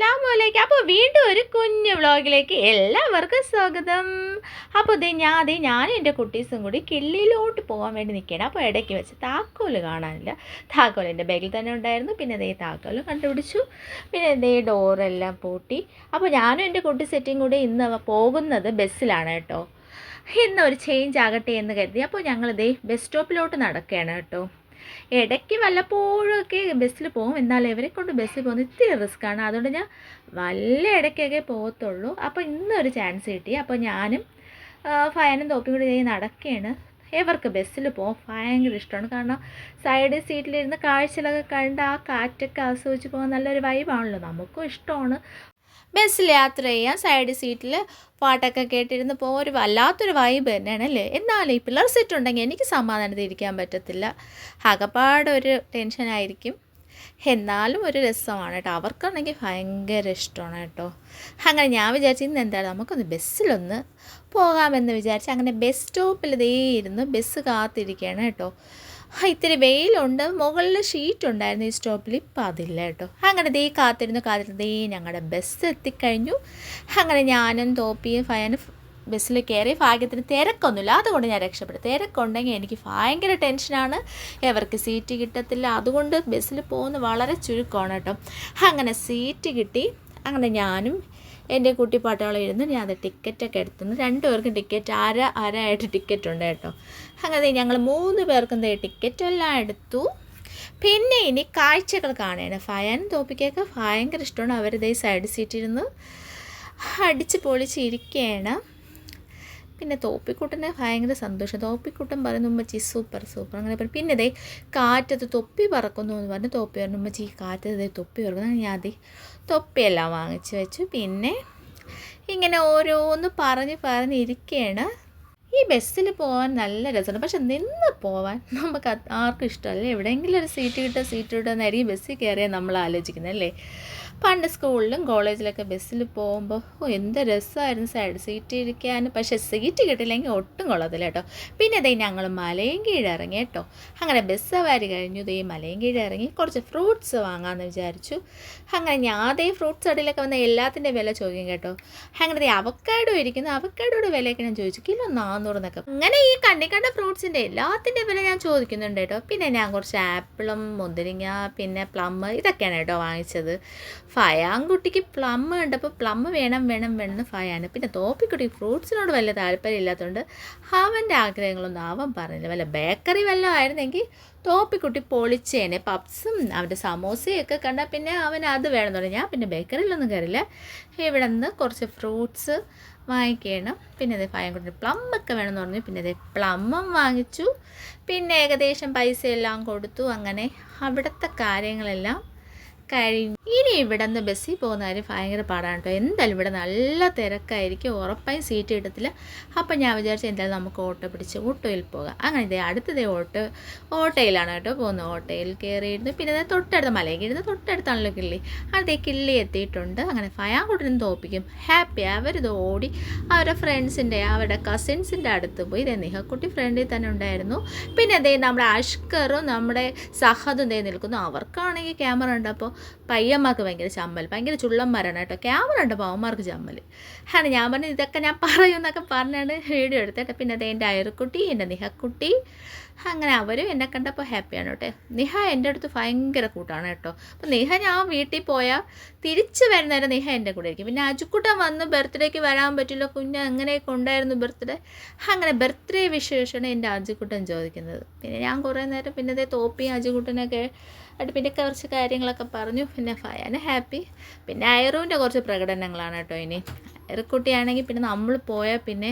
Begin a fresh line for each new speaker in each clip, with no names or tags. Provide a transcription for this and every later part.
അസ്ലാമലൈക്കും അപ്പോൾ വീണ്ടും ഒരു കുഞ്ഞു വ്ളോഗിലേക്ക് എല്ലാവർക്കും സ്വാഗതം. അപ്പോൾ ഇതേ ഞാൻ അതേ ഞാനും എന്റെ കുട്ടീസും കൂടി കിള്ളിയിലോട്ട് പോകാൻ വേണ്ടി നിൽക്കുകയാണ് അപ്പോൾ ഇടയ്ക്ക് വെച്ച് താക്കോൽ കാണാനില്ല. താക്കോൽ എന്റെ ബാഗിൽ തന്നെ ഉണ്ടായിരുന്നു. പിന്നെ ഇതേ താക്കോലും കണ്ടുപിടിച്ചു. പിന്നെ ഇതേ ഡോറെല്ലാം പൂട്ടി. അപ്പോൾ ഞാനും എന്റെ കുട്ടി സെറ്റും കൂടി ഇന്ന് പോകുന്നത് ബസ്സിലാണ് കേട്ടോ. ഇന്ന് ഒരു ചേഞ്ച് ആകട്ടെ എന്ന് കരുതി. അപ്പോൾ ഞങ്ങളിതേ ബസ് സ്റ്റോപ്പിലോട്ട് നടക്കുകയാണ് കേട്ടോ. ഇടയ്ക്ക് വല്ലപ്പോഴൊക്കെ ബസ്സിൽ പോകും. എന്നാൽ ഇവരെ കൊണ്ട് ബസ്സിൽ പോകുന്നത് ഇത്തിരി റിസ്ക്കാണ് അതുകൊണ്ട് ഞാൻ വല്ല ഇടയ്ക്കൊക്കെ പോകത്തുള്ളൂ. അപ്പോൾ ഇന്നൊരു ചാൻസ് കിട്ടി. അപ്പോൾ ഞാനും ഫയനും തോപ്പിയും കൂടി ഇതേ നടക്കുകയാണ്. ഇവർക്ക് ബസ്സിൽ പോകാൻ ഭയങ്കര ഇഷ്ടമാണ്. കാരണം സൈഡ് സീറ്റിലിരുന്ന് കാഴ്ചകളൊക്കെ കണ്ട് ആ കാറ്റൊക്കെ ആസ്വദിച്ച് പോകാൻ നല്ലൊരു വൈബാണല്ലോ നമുക്കും ഇഷ്ടമാണ്. ബസ്സിൽ യാത്ര ചെയ്യാം സൈഡ് സീറ്റിൽ പാട്ടൊക്കെ കേട്ടിരുന്ന് പോകും ഒരു വല്ലാത്തൊരു വൈബ് തന്നെയാണ് അല്ലേ? എന്നാലും ഈ പിള്ളേർ സെറ്റ് ഉണ്ടെങ്കിൽ എനിക്ക് സമാധാനത്തിൽ ഇരിക്കാൻ പറ്റത്തില്ല. ആകപ്പാടൊരു ടെൻഷനായിരിക്കും എന്നാലും ഒരു രസമാണ് കേട്ടോ. അവർക്കാണെങ്കിൽ ഭയങ്കര ഇഷ്ടമാണ് കേട്ടോ. അങ്ങനെ ഞാൻ വിചാരിച്ചു ഇന്ന് എന്തായാലും നമുക്കൊന്ന് ബസ്സിലൊന്ന് പോകാമെന്ന് വിചാരിച്ച് അങ്ങനെ ബസ് സ്റ്റോപ്പിൽ ദേ ഇരുന്ന് ബസ് കാത്തിരിക്കുകയാണ് കേട്ടോ. ഇത്തിരി വെയിലുണ്ട്. മുകളിൽ ഷീറ്റ് ഉണ്ടായിരുന്നു ഈ സ്റ്റോപ്പിൽ ഇപ്പം അതില്ല കേട്ടോ. അങ്ങനെ ദേ കാത്തിരുന്നു കാത്തിരുന്നു. ദേ ഞങ്ങളുടെ ബസ് എത്തിക്കഴിഞ്ഞു. അങ്ങനെ ഞാനും തോപ്പിയും ഫയനും ബസ്സിൽ കയറി ഭാഗ്യത്തിന് തിരക്കൊന്നുമില്ല. അതുകൊണ്ട് ഞാൻ രക്ഷപ്പെട്ടു. തിരക്കുണ്ടെങ്കിൽ എനിക്ക് ഭയങ്കര ടെൻഷനാണ് എവർക്ക് സീറ്റ് കിട്ടത്തില്ല. അതുകൊണ്ട് ബസ്സിൽ പോകുന്നത് വളരെ ചുരുക്കമാണ് കേട്ടോ. അങ്ങനെ സീറ്റ് കിട്ടി. അങ്ങനെ ഞാനും എന്റെ കുട്ടി കുട്ടിപ്പാട്ടുകളും ഇരുന്ന് ഞാൻ അത് ടിക്കറ്റൊക്കെ എടുത്തുനിന്ന് രണ്ടുപേർക്കും ടിക്കറ്റ് അര അര ടിക്കറ്റ് ഉണ്ട് കേട്ടോ. അങ്ങനെ ഞങ്ങൾ മൂന്ന് പേർക്കും ടിക്കറ്റ് എല്ലാം എടുത്തു. പിന്നെ ഇനി കാഴ്ചകൾ കാണുകയാണ് ഫയൻ തോപ്പിക്കൊക്കെ ഭയങ്കര ഇഷ്ടമാണ്. അവരിതേ സൈഡ് സീറ്റിരുന്ന് അടിച്ച് പൊളിച്ചിരിക്കുകയാണ് പിന്നെ തോപ്പിക്കുട്ടന് ഭയങ്കര സന്തോഷം. തോപ്പിക്കുട്ടൻ പറയുന്നു ഉമ്മച്ചി സൂപ്പർ സൂപ്പർ അങ്ങനെ പറഞ്ഞു പിന്നെ ദേ കാറ്റത്ത് തൊപ്പി പറക്കുന്നു എന്ന് പറഞ്ഞ് തോപ്പി പറഞ്ഞു ഉമ്മച്ചി കാറ്റത്ത് തൊപ്പി പറക്കുന്നു. ഞാൻ അത് തൊപ്പിയെല്ലാം വാങ്ങിച്ചു വെച്ചു. പിന്നെ ഇങ്ങനെ ഓരോന്ന് പറഞ്ഞ് പറഞ്ഞിരിക്കുകയാണ് ഈ ബസ്സിൽ പോകാൻ നല്ല രസമാണ് പക്ഷെ നിന്ന് പോവാൻ നമുക്ക് ആർക്കും ഇഷ്ടമല്ല. എവിടെയെങ്കിലും ഒരു സീറ്റ് കിട്ടുക സീറ്റ് കിട്ടുക എന്നായിരിക്കും ബസ്സിൽ കയറിയാൽ നമ്മൾ ആലോചിക്കുന്നത് അല്ലേ? പണ്ട് സ്കൂളിലും കോളേജിലൊക്കെ ബസ്സിൽ പോകുമ്പോൾ ഓ എന്ത് രസമായിരുന്നു സൈഡ് സീറ്റ് ഇരിക്കാൻ. പക്ഷെ സീറ്റ് കിട്ടില്ലെങ്കിൽ ഒട്ടും കൊള്ളത്തില്ല കേട്ടോ. പിന്നെ ദേ ഞങ്ങൾ മലയും കീഴിറങ്ങി കേട്ടോ. അങ്ങനെ ബസ് സവാരി കഴിഞ്ഞു ദേ മലയും കീഴിറങ്ങി കുറച്ച് ഫ്രൂട്ട്സ് വാങ്ങാമെന്ന് വിചാരിച്ചു. അങ്ങനെ ഞാൻ ദേ ഫ്രൂട്ട്സ് കടയിലൊക്കെ വന്ന എല്ലാത്തിന്റെ വില ചോദിക്കും കേട്ടോ. അങ്ങനെ അവക്കാഡോ ഇരിക്കുന്നു അവക്കാഡോയുടെ വിലയൊക്കെ ഞാൻ ചോദിച്ചു. കിലോ നാന്നൂറ് എന്നൊക്കെ അങ്ങനെ ഈ കണ്ണി കണ്ട ഫ്രൂട്ട്സിന്റെ എല്ലാത്തിന്റെ വില ഞാൻ ചോദിക്കുന്നുണ്ട് കേട്ടോ. പിന്നെ ഞാൻ കുറച്ച് ആപ്പിളും മുന്തിരിങ്ങ പിന്നെ പ്ലം ഇതൊക്കെയാണ് കേട്ടോ വാങ്ങിച്ചത്. ഫയാൻകുട്ടിക്ക് പ്ലം കണ്ടപ്പോൾ പ്ലം വേണം വേണം വേണം എന്ന് ഫയാണ് പിന്നെ തോപ്പിക്കുട്ടി ഫ്രൂട്ട്സിനോട് വലിയ താല്പര്യം ഇല്ലാത്തതുകൊണ്ട് അവന്റെ ആഗ്രഹങ്ങളൊന്നും അവൻ പറഞ്ഞില്ല. വല്ല ബേക്കറി വല്ലതും ആയിരുന്നെങ്കിൽ തോപ്പിക്കുട്ടി പൊളിച്ചേനെ. പപ്സും അവന്റെ സമോസയൊക്കെ കണ്ടാൽ പിന്നെ അവൻ അത് വേണം തുടങ്ങി ഞാൻ പിന്നെ ബേക്കറിയിലൊന്നും കയറില്ല ഇവിടെ നിന്ന് കുറച്ച് ഫ്രൂട്ട്സ് വാങ്ങിക്കണം. പിന്നെ അതേ ഒക്കെ എന്ന് പറഞ്ഞു. പിന്നെ അതേ പ്ലമ്മും വാങ്ങിച്ചു. പിന്നെ ഏകദേശം പൈസ എല്ലാം കൊടുത്തു. അങ്ങനെ അവിടുത്തെ കാര്യങ്ങളെല്ലാം കഴിഞ്ഞു. ഇനി ഇവിടെ നിന്ന് ബസ്സിൽ പോകുന്ന കാര്യം ഭയങ്കര പാടാണ് കേട്ടോ. എന്തായാലും ഇവിടെ നല്ല തിരക്കായിരിക്കും. ഉറപ്പായും സീറ്റ് കിട്ടത്തില്ല. അപ്പം ഞാൻ വിചാരിച്ചു എന്തായാലും നമുക്ക് ഓട്ടോ പിടിച്ച് ഓട്ടോയിൽ പോകാം. അങ്ങനെ ഇതേ അടുത്തതേ ഓട്ടോ ഓട്ടോയിലാണ് കേട്ടോ പോകുന്നത്. ഓട്ടോയിൽ കയറിയിരുന്നു പിന്നെ അതായത് തൊട്ടടുത്ത് മലയിൽ ഇരുന്ന് തൊട്ടടുത്താണല്ലോ കിള്ളി. അതേ കിള്ളി എത്തിയിട്ടുണ്ട്. അങ്ങനെ ഫയാൻകുട്ടിനും തോപ്പിക്കും. ഹാപ്പി അവരിത് ഓടി അവരുടെ ഫ്രണ്ട്സിന്റെ അവരുടെ കസിൻസിന്റെ അടുത്ത് പോയി. ഇതേ നിഹക്കുട്ടി ഫ്രണ്ടിൽ തന്നെ ഉണ്ടായിരുന്നു. പിന്നെ അതേ നമ്മുടെ അഷ്കറും നമ്മുടെ സഹദും ദേ നിൽക്കുന്നു. അവർക്കാണെങ്കിൽ ക്യാമറ ഉണ്ടപ്പോൾ പയ്യന്മാർക്ക് ഭയങ്കര ചമ്മൽ ഭയങ്കര ചുള്ളന്മാരാണ് കേട്ടോ. ക്യാമറ ഉണ്ട് പാവന്മാർക്ക് ചമ്മൽ ആണ് ഞാൻ പറഞ്ഞു ഇതൊക്കെ ഞാൻ പറയും എന്നൊക്കെ പറഞ്ഞാണ് വീഡിയോ എടുത്തേട്ടെ പിന്നെ അത് എന്റെ അയർക്കുട്ടി എന്റെ നിഹക്കുട്ടി അങ്ങനെ അവരും എന്നെ കണ്ടപ്പോൾ ഹാപ്പിയാണ് കേട്ടോ. നിഹ എന്റെ അടുത്ത് ഭയങ്കര കൂട്ടാണ് കേട്ടോ. അപ്പം നിഹ ഞാൻ വീട്ടിൽ പോയാൽ തിരിച്ച് വരുന്നേരം നിഹ എന്റെ കൂടെ ഇരിക്കും. പിന്നെ അജുക്കുട്ടൻ വന്ന് ബർത്ത്ഡേക്ക് വരാൻ പറ്റില്ല. കുഞ്ഞ് അങ്ങനെയൊക്കെ ഉണ്ടായിരുന്നു ബർത്ത്ഡേ അങ്ങനെ ബർത്ത്ഡേ വിശേഷമാണ് എന്റെ അജുക്കുട്ടൻ ചോദിക്കുന്നത്. പിന്നെ ഞാൻ കുറേ നേരം പിന്നെ അതേ തോപ്പിയും അജുക്കുട്ടനൊക്കെ ആയിട്ട് പിന്നെ കുറച്ച് കാര്യങ്ങളൊക്കെ പറഞ്ഞു. പിന്നെ ഫയാന് ഹാപ്പി പിന്നെ ഐറുവിന്റെ കുറച്ച് പ്രകടനങ്ങളാണ് കേട്ടോ ഇനി. ഐറുക്കുട്ടിയാണെങ്കിൽ പിന്നെ നമ്മൾ പോയാൽ പിന്നെ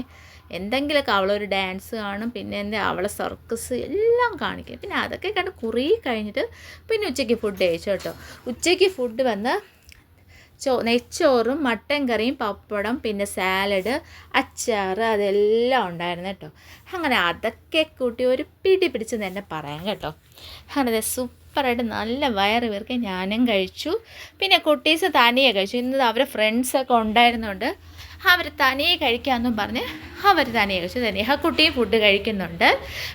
എന്തെങ്കിലുമൊക്കെ അവളൊരു ഡാൻസ് കാണും പിന്നെ എന്താ അവളെ സർക്കസ് എല്ലാം കാണിക്കും. പിന്നെ അതൊക്കെ കണ്ട് കുറേ കഴിഞ്ഞിട്ട് പിന്നെ ഉച്ചയ്ക്ക് ഫുഡ് കഴിച്ചു കേട്ടോ. ഉച്ചയ്ക്ക് ഫുഡ് വന്ന് ചോ നെച്ചോറും മട്ടൻ കറിയും പപ്പടം പിന്നെ സാലഡ് അച്ചാർ അതെല്ലാം ഉണ്ടായിരുന്നു കേട്ടോ. അങ്ങനെ അതൊക്കെ കൂട്ടി ഒരു പിടി പിടിച്ച് തന്നെ പറയാം കേട്ടോ. അങ്ങനെ സൂപ്പറായിട്ട് നല്ല വയറ് വീർക്കെ ഞാനും കഴിച്ചു. പിന്നെ കുട്ടീസ് തനിയെ കഴിച്ചു. ഇന്ന് അവരെ ഫ്രണ്ട്സൊക്കെ ഉണ്ടായിരുന്നുകൊണ്ട് അവർ തനിയെ കഴിക്കാമെന്നും പറഞ്ഞ് അവർ തനിയെ കഴിച്ചു. തനിയെ നെഹക്കുട്ടിയും ഫുഡ് കഴിക്കുന്നുണ്ട്.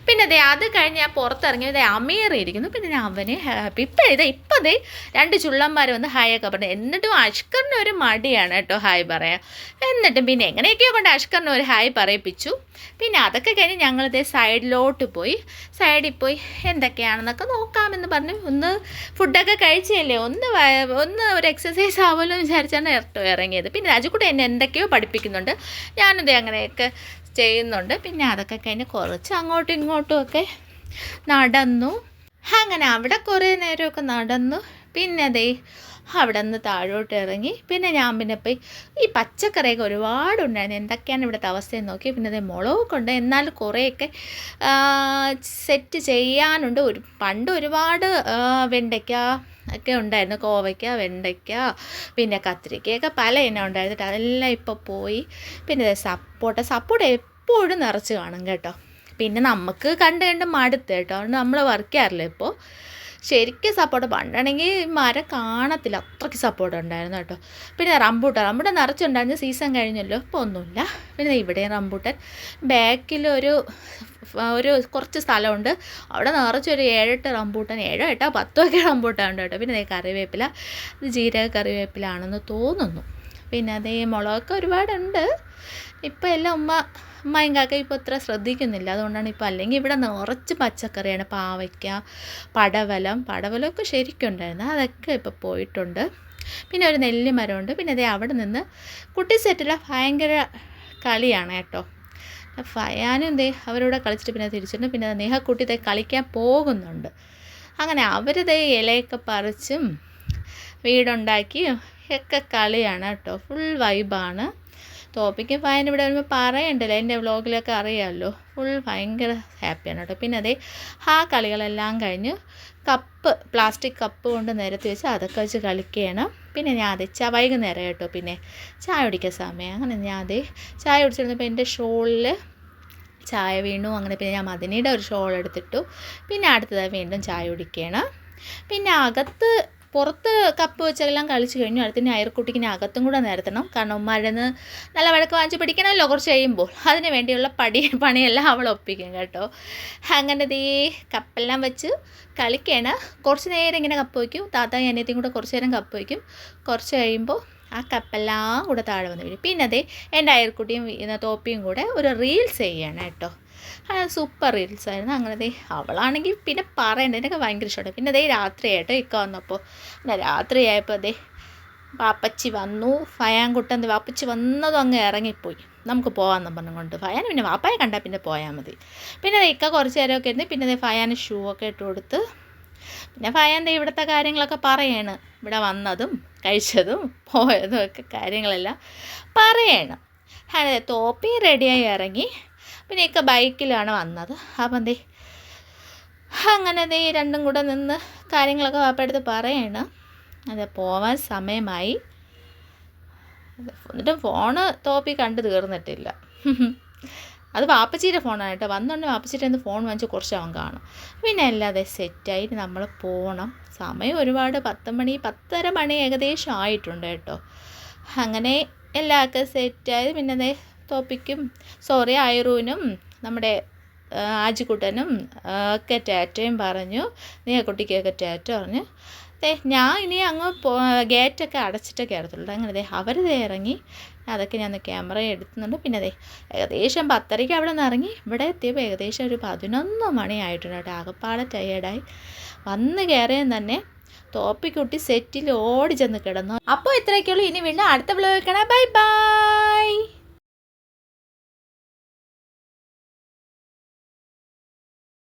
പിന്നെ അതെ അത് കഴിഞ്ഞ് ഞാൻ പുറത്തിറങ്ങിയത് അമീർ ഇരിക്കുന്നു. പിന്നെ ഞാൻ അവനെ ഹാപ്പി ഇപ്പം അതേ രണ്ട് ചുള്ളന്മാർ വന്ന് ഹായൊക്കെ പറഞ്ഞു. എന്നിട്ടും അഷ്കറിന് ഒരു മടിയാണ് കേട്ടോ ഹായ് പറയാം എന്നിട്ടും പിന്നെ എങ്ങനെയൊക്കെയോ കൊണ്ട് അഷ്കറിന് ഒരു ഹായ് പറയിപ്പിച്ചു. പിന്നെ അതൊക്കെ കഴിഞ്ഞ് ഞങ്ങളിത് സൈഡിലോട്ട് പോയി. സൈഡിൽ പോയി എന്തൊക്കെയാണെന്നൊക്കെ നോക്കാമെന്ന് പറഞ്ഞു. ഒന്ന് ഫുഡൊക്കെ കഴിച്ചല്ലേ ഒന്ന് ഒന്ന് ഒരു എക്സസൈസ് ആവുമല്ലോ എന്ന് വിചാരിച്ചാണ് ഇറട്ടോ ഇറങ്ങിയത്. പിന്നെ രാജുക്കുട്ടി എന്നെ എന്തൊക്കെയോ പഠിപ്പിക്കുന്നുണ്ട്. ഞാനിത് അങ്ങനെയൊക്കെ ചെയ്യുന്നുണ്ട്. പിന്നെ അതൊക്കെ കഴിഞ്ഞ് കുറച്ച് അങ്ങോട്ടും ഇങ്ങോട്ടും ഒക്കെ നടന്നു. അങ്ങനെ അവിടെ കുറേ നേരമൊക്കെ നടന്നു. പിന്നെ ദേ അവിടെ നിന്ന് താഴോട്ട് ഇറങ്ങി. പിന്നെ ഞാൻ പിന്നെ പോയി ഈ പച്ചക്കറിയൊക്കെ ഒരുപാടുണ്ടായിരുന്നു എന്തൊക്കെയാണ് ഇവിടുത്തെ അവസ്ഥയെന്ന് നോക്കി. പിന്നെ അതേ മുളകൊക്കെ എന്നാലും കുറേയൊക്കെ സെറ്റ് ചെയ്യാനുണ്ട്. ഒരു പണ്ട് ഒരുപാട് വെണ്ടയ്ക്ക ഒക്കെ ഉണ്ടായിരുന്നു. കോവയ്ക്ക വെണ്ടയ്ക്ക പിന്നെ കത്തിരിക്കയൊക്കെ പല ഇനം ഉണ്ടായിരുന്നു. അതെല്ലാം ഇപ്പോൾ പോയി. പിന്നെ സപ്പോട്ട സപ്പോട്ട എപ്പോഴും നിറച്ച് കാണും കേട്ടോ. പിന്നെ നമുക്ക് കണ്ട് കണ്ട് മടുത്ത് കേട്ടോ. അതുകൊണ്ട് നമ്മൾ വർക്ക് ചെയ്യാറില്ല ഇപ്പോൾ ശരിക്കും സപ്പോർട്ട് പണ്ടാണെങ്കിൽ മരം കാണത്തില്ല. അത്രയ്ക്ക് സപ്പോർട്ട് ഉണ്ടായിരുന്നു കേട്ടോ. പിന്നെ റംബൂട്ടാൻ. നമ്മുടെ നിറച്ചുണ്ടായിരുന്നു. സീസൺ കഴിഞ്ഞല്ലോ. ഇപ്പോൾ ഒന്നുമില്ല. പിന്നെ ഇവിടെ റംബൂട്ടാൻ. ബാക്കിൽ ഒരു ഒരു കുറച്ച് സ്ഥലമുണ്ട്. അവിടെ നിറച്ചൊരു ഏഴെട്ട് റംബൂട്ടാൻ ഏഴോ എട്ടോ പത്തോ ഒക്കെ റംബൂട്ടാൻ ഉണ്ട് കേട്ടോ. പിന്നെ കറിവേപ്പില. ഇത് ജീരക കറിവേപ്പിലാണെന്ന് തോന്നുന്നു. പിന്നെ അതേ മുളകൊക്കെ ഒരുപാടുണ്ട്. ഇപ്പം എല്ലാം ഉമ്മ ഉമ്മയും കാക്ക ഇപ്പോൾ അത്ര ശ്രദ്ധിക്കുന്നില്ല. അതുകൊണ്ടാണ് ഇപ്പോൾ അല്ലെങ്കിൽ ഇവിടെ നിറച്ച് പച്ചക്കറിയാണ്. പാവയ്ക്ക പടവലം പടവലമൊക്കെ ശരിക്കും ഉണ്ടായിരുന്നു. അതൊക്കെ ഇപ്പോൾ പോയിട്ടുണ്ട്. പിന്നെ ഒരു നെല്ലിമരമുണ്ട് പിന്നെ അതേ അവിടെ നിന്ന് കുട്ടി സെറ്റിലെ ഭയങ്കര കളിയാണ് കേട്ടോ. ഫയാനും ദേ അവരോട് കളിച്ചിട്ട് പിന്നെ തിരിച്ചിട്ടുണ്ട്. പിന്നെ നേഹക്കുട്ടി ദേ കളിക്കാൻ പോകുന്നുണ്ട്. അങ്ങനെ അവർ ദേ ഇലയൊക്കെ പറിച്ചും വീടുണ്ടാക്കിയും ഒക്കെ കളിയാണ് കേട്ടോ. ഫുൾ വൈബാണ് തോപ്പിക്കും ഫയൻ ഇവിടെ വരുമ്പോൾ പറയണ്ടല്ലോ. എന്റെ വ്ളോഗിലൊക്കെ അറിയാമല്ലോ ഫുൾ ഭയങ്കര ഹാപ്പിയാണ് കേട്ടോ. പിന്നെ അതേ ആ കളികളെല്ലാം കഴിഞ്ഞ് കപ്പ് പ്ലാസ്റ്റിക് കപ്പ് കൊണ്ട് നിരത്തി വെച്ച് അതൊക്കെ വെച്ച് കളിക്കുകയാണ് പിന്നെ ഞാൻ അതെ ചാ വൈകുന്നേരം കേട്ടോ പിന്നെ ചായ കുടിക്കാൻ സമയം. അങ്ങനെ ഞാൻ അതേ ചായ കുടിച്ചിരുന്നപ്പോൾ എന്റെ ഷോളിൽ ചായ വീണു. അങ്ങനെ പിന്നെ ഞാൻ മദിനയുടെ ഒരു ഷോൾ എടുത്തിട്ടു. പിന്നെ അടുത്തതായി വീണ്ടും ചായ കുടിക്കുകയാണ് പിന്നെ അകത്ത് പുറത്ത് കപ്പ് വെച്ചെല്ലാം കളിച്ച് കഴിഞ്ഞു. അടുത്തിന് അയർക്കുട്ടിക്കിനെ അകത്തും കൂടെ നിരത്തണം. കാരണം ഉമ്മാരെന്ന് നല്ല വഴക്ക് വാങ്ങിച്ച് പിടിക്കണമല്ലോ കുറച്ച് കഴിയുമ്പോൾ. അതിന് വേണ്ടിയുള്ള പടി പണിയെല്ലാം അവൾ ഒപ്പിക്കും കേട്ടോ. അങ്ങനെ ദേ കപ്പെല്ലാം വെച്ച് കളിക്കുകയാണ് കുറച്ച് നേരം ഇങ്ങനെ കപ്പ് വയ്ക്കും. താത്ത അനിയത്തിയും കൂടെ കുറച്ച് നേരം കപ്പ് വയ്ക്കും. കുറച്ച് കഴിയുമ്പോൾ ആ കപ്പെല്ലാം കൂടെ താഴെ വന്ന് വീഴും. പിന്നെ അതേ എന്റെ അയർക്കുട്ടിയും തോപ്പിയും കൂടെ ഒരു റീൽസ് ചെയ്യണം കേട്ടോ. സൂപ്പർ റീൽസ് ആയിരുന്നു. അങ്ങനെ ദേ അവളാണെങ്കിൽ പിന്നെ പറയണ്ട. എനിക്ക് ഭയങ്കര ഇഷ്ടമാണ്. പിന്നെ ദേ രാത്രിയായിട്ട് ഇക്ക വന്നപ്പോൾ പിന്നെ രാത്രിയായപ്പോൾ ദേ പാപ്പച്ചി വന്നു. ഫയാൻകുട്ടൻ ദേ വാപ്പച്ചി വന്നതും അങ്ങ് ഇറങ്ങിപ്പോയി. നമുക്ക് പോകാമെന്നും പറഞ്ഞുകൊണ്ട്. ഫയാൻ പിന്നെ വാപ്പായെ കണ്ടാൽ പിന്നെ പോയാൽ മതി. പിന്നെ ഇക്ക കുറച്ച് നേരമൊക്കെ ഇരുന്ന് പിന്നെ ഫയാന് ഷൂ ഒക്കെ ഇട്ട് കൊടുത്ത്. പിന്നെ ഫയാന്റെ ഇവിടുത്തെ കാര്യങ്ങളൊക്കെ പറയാണ്. ഇവിടെ വന്നതും കഴിച്ചതും പോയതും ഒക്കെ കാര്യങ്ങളെല്ലാം പറയണം. തോപ്പി റെഡിയായി ഇറങ്ങി. പിന്നെ ബൈക്കിലാണ് വന്നത്. അപ്പം ദേ അങ്ങനെ ദേ രണ്ടും കൂടെ നിന്ന് കാര്യങ്ങളൊക്കെ വാപ്പയെടുത്ത് പറയണം. അതെ പോവാൻ സമയമായി. എന്നിട്ട് ഫോണ് തോപ്പി കണ്ടു തീർന്നിട്ടില്ല. അത് വാപ്പച്ചീന്റെ ഫോണാണ് കേട്ടോ. വന്നുകൊണ്ട് വാപ്പച്ചീന്റെ നിന്ന് ഫോൺ വാങ്ങിച്ച് കുറച്ച് അവൻ കാണും. പിന്നെ അല്ലാതെ സെറ്റായിട്ട് നമ്മൾ പോകണം സമയം ഒരുപാട് പത്ത് മണി പത്തര മണി ഏകദേശം ആയിട്ടുണ്ട് കേട്ടോ. അങ്ങനെ എല്ലാവർക്കും സെറ്റായത് പിന്നെ ദേ തോപ്പിക്കും സോറി ഐറൂനും നമ്മുടെ ആജിക്കുട്ടനും ഒക്കെ ടാറ്റയും പറഞ്ഞു. നീയക്കുട്ടിക്കൊക്കെ ടാറ്റ പറഞ്ഞു. ദേ ഞാൻ ഇനി അങ്ങ് പോ ഗേറ്റൊക്കെ അടച്ചിട്ടൊക്കെ ഇടത്തുള്ളൂ അങ്ങനെ ദേ അവർ ദേ ഇറങ്ങി. അതൊക്കെ ഞാൻ ക്യാമറ എടുത്തുന്നുണ്ട് പിന്നെ ദേ ഏകദേശം പത്തരയ്ക്ക് അവിടെ നിന്ന് ഇറങ്ങി. ഇവിടെ എത്തിയപ്പോൾ ഏകദേശം ഒരു പതിനൊന്ന് മണിയായിട്ടുണ്ട് കേട്ടോ. ആകപ്പാടെ ടയേർഡായി വന്ന് കയറിയും തന്നെ തോപ്പിക്കുട്ടി സെറ്റിൽ ഓടി ചെന്ന് കിടന്നു. അപ്പോൾ ഇത്രയൊക്കെയുള്ളൂ. ഇനി വീണ്ടും അടുത്ത വ്ലോഗ് കാണാം. Bye bye